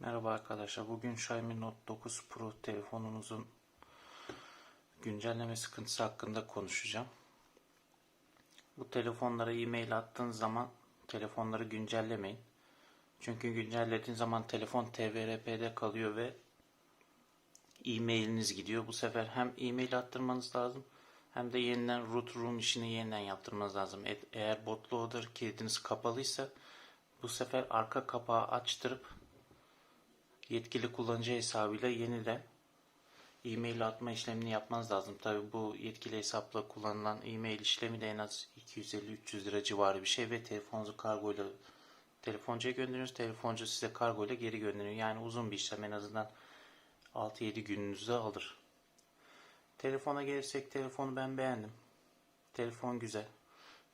Merhaba arkadaşlar. Bugün Xiaomi Note 9 Pro telefonunuzun güncelleme sıkıntısı hakkında konuşacağım. Bu telefonlara e-mail attığınız zaman telefonları güncellemeyin. Çünkü güncellediğin zaman telefon TVRP'de kalıyor ve e-mailiniz gidiyor. Bu sefer hem e-mail attırmanız lazım hem de yeniden root room işini yeniden yaptırmanız lazım. Eğer bootloader kilidiniz kapalıysa bu sefer arka kapağı açtırıp yetkili kullanıcı hesabıyla yeniden e-mail atma işlemini yapmanız lazım. Tabi bu yetkili hesapla kullanılan e-mail işlemi de en az 250-300 lira civarı bir şey ve telefonunuzu kargoyla telefoncuya gönderiyorsunuz. Telefoncu size kargoyla geri gönderiyor. Yani uzun bir işlem en azından 6-7 gününüzü alır. Telefona gelirsek telefonu ben beğendim. Telefon güzel.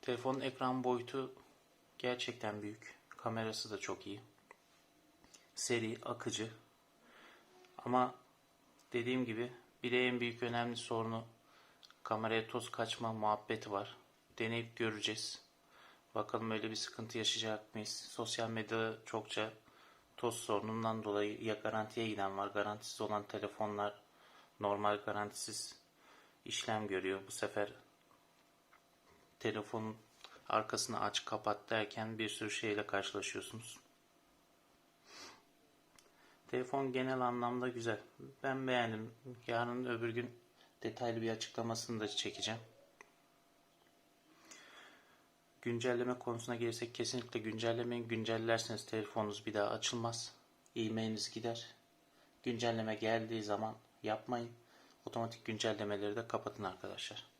Telefonun ekran boyutu gerçekten büyük. Kamerası da çok iyi seri, akıcı. Ama dediğim gibi bir de en büyük önemli sorunu kameraya toz kaçma muhabbeti var. Deneyip göreceğiz. Bakalım öyle bir sıkıntı yaşayacak mıyız? Sosyal medyada çokça toz sorunundan dolayı ya garantiye giden var, garantisiz olan telefonlar normal garantisiz işlem görüyor. Bu sefer telefonun arkasını aç kapat derken bir sürü şeyle karşılaşıyorsunuz. Telefon genel anlamda güzel. Ben beğendim. Yarın öbür gün detaylı bir açıklamasını da çekeceğim. Güncelleme konusuna gelirsek kesinlikle güncellemeyin. Güncellerseniz telefonunuz bir daha açılmaz. E-mailiniz gider. Güncelleme geldiği zaman yapmayın. Otomatik güncellemeleri de kapatın arkadaşlar.